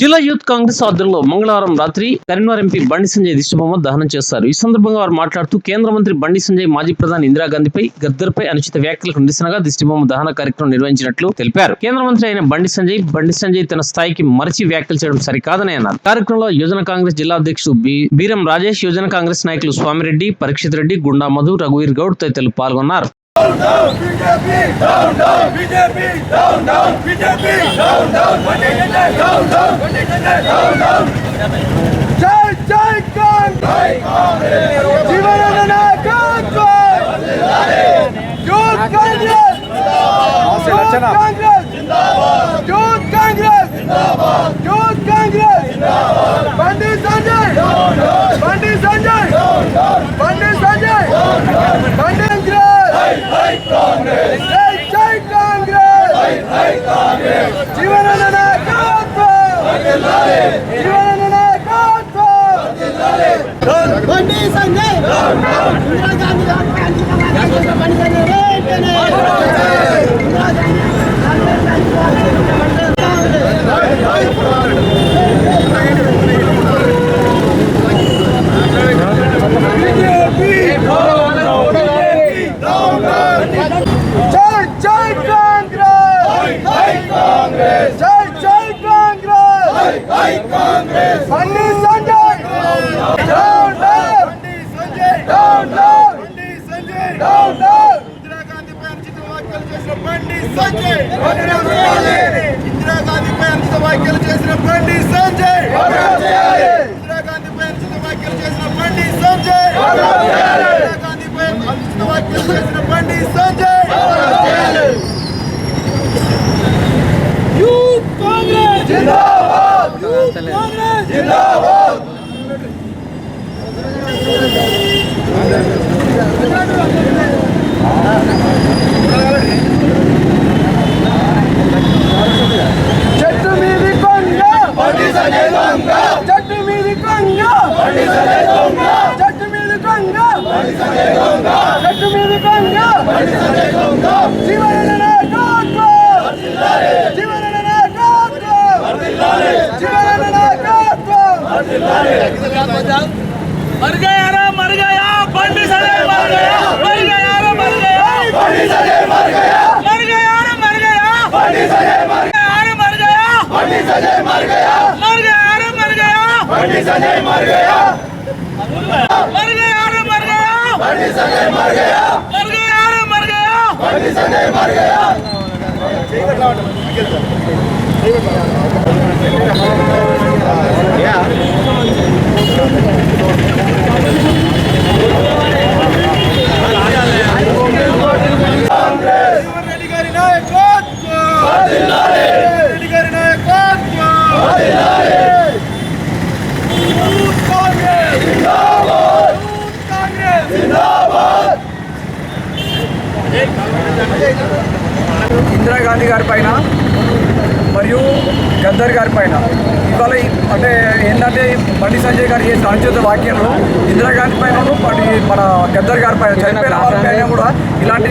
జిల్లా యూత్ కాంగ్రెస్ ఆధ్వర్యంలో మంగళవారం రాత్రి కరీంనగర్ ఎంపీ బండి సంజయ్ దిష్టిబొమ్మ దహనం చేస్తారు ఈ సందర్భంగా వారు మాట్లాడుతూ కేంద్ర మంత్రి బండి సంజయ్ మాజీ ప్రధాని ఇందిరాగాంధీపై గద్దర్పై అనుచిత వ్యాఖ్యలకు నిరసనగా దిష్టిబొమ్మ దహన కార్యక్రమం నిర్వహించినట్లు తెలిపారు. కేంద్ర మంత్రి అయిన బండి సంజయ్ బండి సంజయ్ తన స్థాయికి మరచి వ్యాఖ్యలు చేయడం సరికాదని అన్నారు. కార్యక్రమంలో యువజన కాంగ్రెస్ జిల్లా అధ్యక్షుడు బీరం రాజేష్ యువజన కాంగ్రెస్ నాయకులు స్వామిరెడ్డి పరీక్షిత్ రెడ్డి గుండా మధు రఘువీర్ గౌడ్ తదితరులు పాల్గొన్నారు. జై జై జీవన నాయకత్వం youth Congress youth Congress youth Congress youth Congress Bandi Sanjay Bandi Sanjay బండి సంజయ్ బండి కాంగ్రెస్ జై జై కాంగ్రెస్ జీవన నాయకత్వం జీవన నాయకత్వం బండి సంజయ్ ఇందిరా గాంధీ గారు బండి సంజయ్ వెంటనే ఇందిరా గాంధీ జై జై కాంగ్రెస్ జై జై Congress Bandi Sanjay down down down down down down ఇందిరాగాంధీపై అనుచిత వ్యాఖ్యలు చేసిన బండి సంజయ్ ఇందిరాగాంధీపై అనుచిత వ్యాఖ్యలు చేసిన బండి సంజయ్ ఇందిరాగాంధీపై అనుచిత వ్యాఖ్యలు చేసిన బండి సంజయ్ ఇందిరాగాంధీపై అనుచిత వ్యాఖ్యలు చేసిన బండి సంజయ్ యూత్ కాంగ్రెస్ జిందాబాద్ యూత్ కాంగ్రెస్ జిందాబాద్ చెట్టు मर गया रे मर गया पंडित सदे मर गया मर गया रे मर गया पंडित सदे मर गया मर गया रे मर गया पंडित सदे मर गया रे मर गया पंडित सदे मर गया मर गया रे मर गया पंडित सदे मर गया मर गया मंडी संजय मर गया मर गया रे मर गया मंडी संजय मर गया Yeah. గారి పైన మరియు గద్దర్ గారి పైన. ఇవాళ అంటే ఏంటంటే బండి సంజయ్ గారు చేసిన అనుచిత వాక్యాలు ఇందిరాగాంధీ పైన మన గద్దర్ గారి పైన చనిపోయిన వారి పైన కూడా ఇలాంటి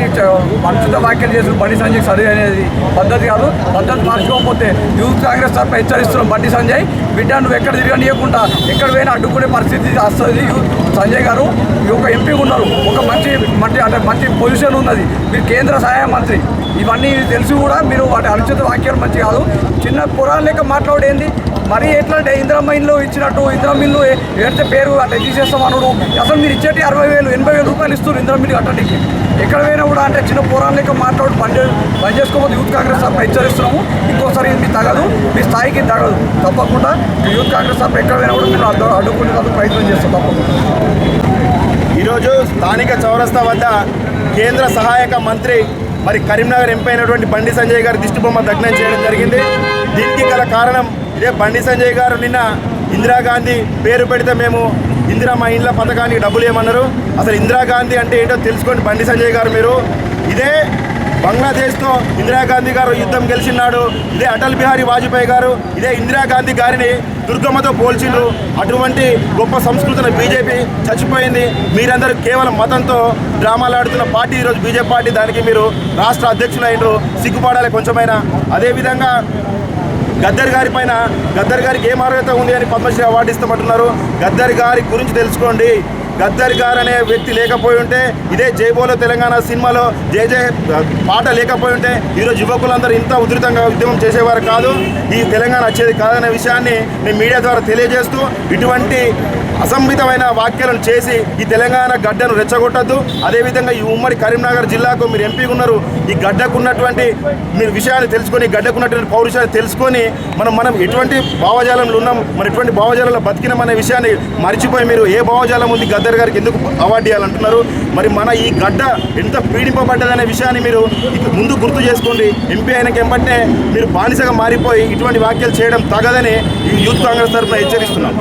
అనుచిత వ్యాఖ్యలు చేసిన బండి సంజయ్ చదివి అనేది పద్ధతి కాదు. పద్ధతి మార్చుకోకపోతే యూత్ కాంగ్రెస్ తరఫున హెచ్చరిస్తున్నాం బండి సంజయ్ బిడ్డ నువ్వు ఎక్కడ తిరగనీయకుండా ఎక్కడ పోయినా అడ్డుకునే పరిస్థితి వస్తుంది. యూత్ సంజయ్ గారు ఒక ఎంపీ ఉన్నారు. ఒక మంచి మంచి అంటే మంచి పొజిషన్ ఉన్నది. మీరు కేంద్ర సహాయ మంత్రి. ఇవన్నీ తెలిసి కూడా మీరు వాటి అనుచిత వాక్యాలు మంచి కాదు. చిన్న పురాణ లెక్క మాట్లాడేంది మరీ ఎట్లా అంటే ఇందిరమ్మ ఇల్లు ఇచ్చినట్టు ఇందిరమ్మ ఇల్లు ఏడితే పేరు అట్లా తీసేస్తాం అనుడు అసలు మీరు ఇచ్చేటి అరవై వేలు ఎనభై వేలు రూపాయలు ఇస్తారు ఇందిరమ్మ ఇల్లు కట్టడానికి. ఎక్కడ పోయినా కూడా అంటే చిన్న పురాణ లెక్క మాట్లాడు పని పని చేసుకోకపోతే యూత్ కాంగ్రెస్ సభ హెచ్చరిస్తున్నాము ఇంకోసారి మీ మీకు తగదు మీ స్థాయికి తగదు. తప్పకుండా యూత్ కాంగ్రెస్ సభ ఎక్కడ పోయినా కూడా మీరు అడ్డు అడ్డుకునేందుకు ప్రయత్నం చేస్తాం తప్పకుండా. ఈరోజు స్థానిక చౌరస్తా వద్ద కేంద్ర సహాయక మంత్రి మరి కరీంనగర్ ఎంపీ అయినటువంటి బండి సంజయ్ గారి దిష్టిబొమ్మ దగ్నం చేయడం జరిగింది. దీనికి గల కారణం ఇదే బండి సంజయ్ గారు నిన్న ఇందిరాగాంధీ పేరు పెడితే మేము ఇందిరా మా ఇండ్ల పథకానికి డబ్బులు ఏమన్నారు? అసలు ఇందిరాగాంధీ అంటే ఏంటో తెలుసుకోండి బండి సంజయ్ గారు మీరు. ఇదే బంగ్లాదేశ్తో ఇందిరాగాంధీ గారు యుద్ధం గెలిచినాడు. ఇదే అటల్ బిహారీ వాజ్పేయి గారు ఇదే ఇందిరాగాంధీ గారిని దుర్గమ్మతో పోల్చిండ్రు. అటువంటి గొప్ప సంస్కృతిని బీజేపీ చచ్చిపోయింది. మీరందరూ కేవలం మతంతో డ్రామాలు ఆడుతున్న పార్టీ ఈరోజు బీజేపీ పార్టీ. దానికి మీరు రాష్ట్ర అధ్యక్షులు అయినరు సిగ్గుపడాలి కొంచెమైనా. అదేవిధంగా గద్దర్ గారి పైన గద్దర్ గారికి ఏం అర్హత ఉంది అని పద్మశ్రీ అవార్డు ఇస్తామంటున్నారు. గద్దర్ గారి గురించి తెలుసుకోండి. గద్దర్ గారు అనే వ్యక్తి లేకపోయి ఉంటే ఇదే జైబోలో తెలంగాణ సినిమాలో జే జై పాట లేకపోయి ఉంటే ఈరోజు యువకులందరూ ఇంత ఉధృతంగా ఉద్యమం చేసేవారు కాదు. ఈ తెలంగాణ వచ్చేది కాదనే విషయాన్ని నేను మీడియా ద్వారా తెలియజేస్తూ ఇటువంటి అసంబితమైన వ్యాఖ్యలను చేసి ఈ తెలంగాణ గడ్డను రెచ్చగొట్టద్దు. అదేవిధంగా ఈ ఉమ్మడి కరీంనగర్ జిల్లాకు మీరు ఎంపీగా ఉన్నారు ఈ గడ్డకున్నటువంటి మీరు విషయాన్ని తెలుసుకొని గడ్డకున్నటువంటి పౌరుషాన్ని తెలుసుకొని మనం మనం ఎటువంటి భావజాలంలో ఉన్నాం మనం ఎటువంటి భావజాలంలో బతికినామనే విషయాన్ని మర్చిపోయి మీరు ఏ భావజాలం ఉంది గద్దర్ గారికి ఎందుకు అవార్డు ఇవ్వాలంటున్నారు? మరి మన ఈ గడ్డ ఎంత పీడింపబడ్డదనే విషయాన్ని మీరు ముందు గుర్తు చేసుకోండి. ఎంపీ అయినకి ఎంబట్టే మీరు బానిసగా మారిపోయి ఇటువంటి వ్యాఖ్యలు చేయడం తగదని ఈ యూత్ కాంగ్రెస్ తరఫున హెచ్చరిస్తున్నాం.